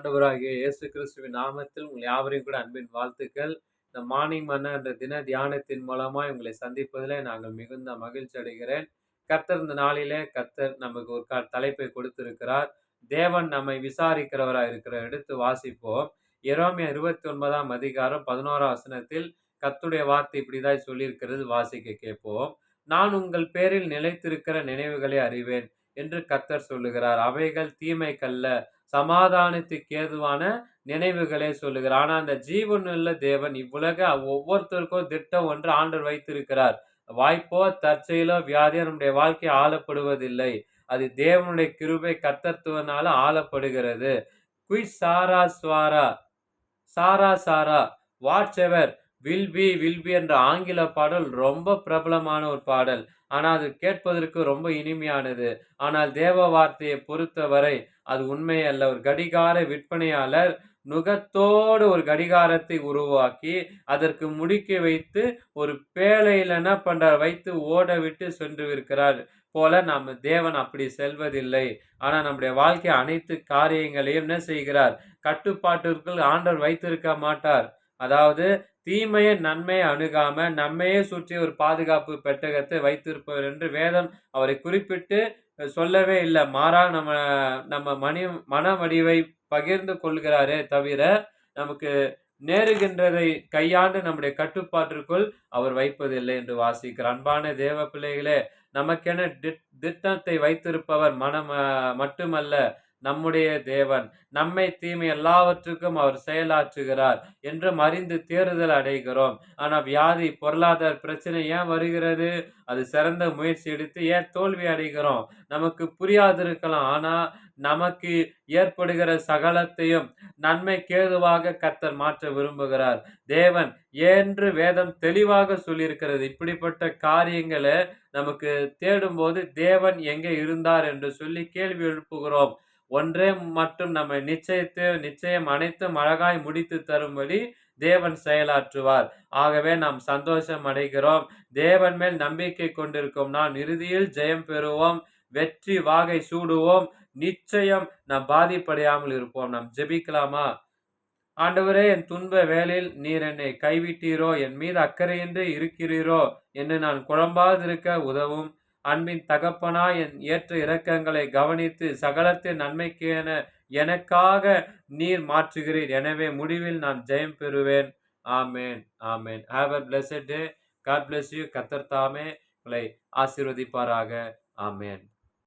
ஆண்டவராகிய இயேசு கிறிஸ்துவின் நாமத்தில் உங்கள் யாவரையும் கூட அன்பின் வாழ்த்துக்கள். இந்த மார்னிங் மன்ன என்ற தின தியானத்தின் மூலமாக உங்களை சந்திப்பதில் நாங்கள் மிகுந்த மகிழ்ச்சி அடைகிறேன். கர்த்தர் இந்த நாளிலே கர்த்தர் நமக்கு ஒரு தலைப்பை கொடுத்திருக்கிறார். தேவன் நம்மை விசாரிக்கிறவராக இருக்கிற எடுத்து வாசிப்போம். இரோமிய இருபத்தி ஒன்பதாம் அதிகாரம் பதினோராம் வசனத்தில் கத்துடைய வார்த்தை இப்படிதான் சொல்லியிருக்கிறது வாசிக்க கேட்போம். நான் உங்கள் பேரில் நிலைத்திருக்கிற நினைவுகளை அறிவேன் என்று கத்தர் சொல்லுகிறார். அவைகள் தீமைக்கல்ல சமாதானத்துக்கு ஏதுவான நினைவுகளை சொல்லுகிறார். ஆனால் அந்த ஜீவனுள்ள தேவன் இவ்வுலக ஒவ்வொருத்தருக்கும் திட்டம் ஒன்று ஆண்டர் வைத்திருக்கிறார். வாய்ப்போ தற்செயலோ வியாதியோ நம்முடைய வாழ்க்கை ஆளப்படுவதில்லை. அது தேவனுடைய கிருபை கத்தத்துவனால ஆளப்படுகிறது. குய் சாரா ஸ்வாரா சாரா சாரா. Whatever will be will be என்ற ஆங்கில பாடல் ரொம்ப பிரபலமான ஒரு பாடல். ஆனால் அது கேட்பதற்கு ரொம்ப இனிமையானது. ஆனால் தேவ வார்த்தையை பொறுத்தவரை அது உண்மையல்ல. ஒரு கடிகார விற்பனையாளர் நுகத்தோடு ஒரு கடிகாரத்தை உருவாக்கி அதற்கு முடிக்க வைத்து ஒரு பேழையில் என்ன பண்ணுறார் வைத்து ஓட விட்டு சென்றுவிருக்கிறார் போல நம்ம தேவன் அப்படி செல்வதில்லை. ஆனால் நம்முடைய வாழ்க்கை அனைத்து காரியங்களையும் என்ன செய்கிறார்? கட்டுப்பாட்டிற்குள் ஆண்டவர் வைத்திருக்க மாட்டார். அதாவது தீமையை நன்மையை அணுகாம நம்மையே சுற்றி ஒரு பாதுகாப்பு பெட்டகத்தை வைத்திருப்பவர் என்று வேதம் அவரை குறிப்பிட்டு சொல்லவே இல்லை. மாறாக நம்ம நம்ம மணி மன வடிவை பகிர்ந்து கொள்கிறாரே தவிர நமக்கு நேருகின்றதை கையாண்டு நம்முடைய கட்டுப்பாட்டிற்குள் அவர் வைப்பதில்லை என்று வாசிக்கிறார். அன்பான தேவ பிள்ளைகளே நமக்கென திட்டத்தை வைத்திருப்பவர் மனம் மட்டுமல்ல நம்முடைய தேவன் நம்மை தீமை எல்லாவற்றுக்கும் அவர் செயலாற்றுகிறார் என்று மறிந்து தேறுதல் அடைகிறோம். ஆனால் வியாதி பொருளாதார பிரச்சனை ஏன் வருகிறது? அது சிறந்த முயற்சி எடுத்து ஏன் தோல்வி அடைகிறோம்? நமக்கு புரியாதிருக்கலாம். ஆனால் நமக்கு ஏற்படுகிற சகலத்தையும் நன்மை கேதுவாக கத்தர் மாற்ற விரும்புகிறார். தேவன் என்று வேதம் தெளிவாக சொல்லியிருக்கிறது. இப்படிப்பட்ட காரியங்களை நமக்கு தேடும்போது தேவன் எங்கே இருந்தார் என்று சொல்லி கேள்வி எழுப்புகிறோம். ஒன்றே மட்டும் நம்ம நிச்சயத்து நிச்சயம் அனைத்தும் அழகாய் முடித்து தரும்படி தேவன் செயலாற்றுவார். ஆகவே நாம் சந்தோஷம் அடைகிறோம். தேவன் மேல் நம்பிக்கை கொண்டிருக்கும். நான் இறுதியில் ஜெயம் பெறுவோம். வெற்றி வாகை சூடுவோம். நிச்சயம் நாம் பாதிப்படையாமல் இருப்போம். நாம் ஜெபிக்கலாமா? ஆண்டவரே என் துன்ப வேலையில் நீர் என்னை கைவிட்டீரோ? என் மீது அக்கறையின்றி இருக்கிறீரோ? என்று நான் குழம்பாதிருக்க உதவும். அன்பின் தகப்பனா என் ஏற்ற இறக்கங்களை கவனித்து சகலத்தின் நன்மைக்கென எனக்காக நீர் மாற்றுகிறீர். எனவே முடிவில் நான் ஜெயம் பெறுவேன். ஆமேன். ஆமேன். Have a blessed day God bless you கத்தர்தாமே உங்களை ஆசீர்வதிப்பாராக. ஆமேன்.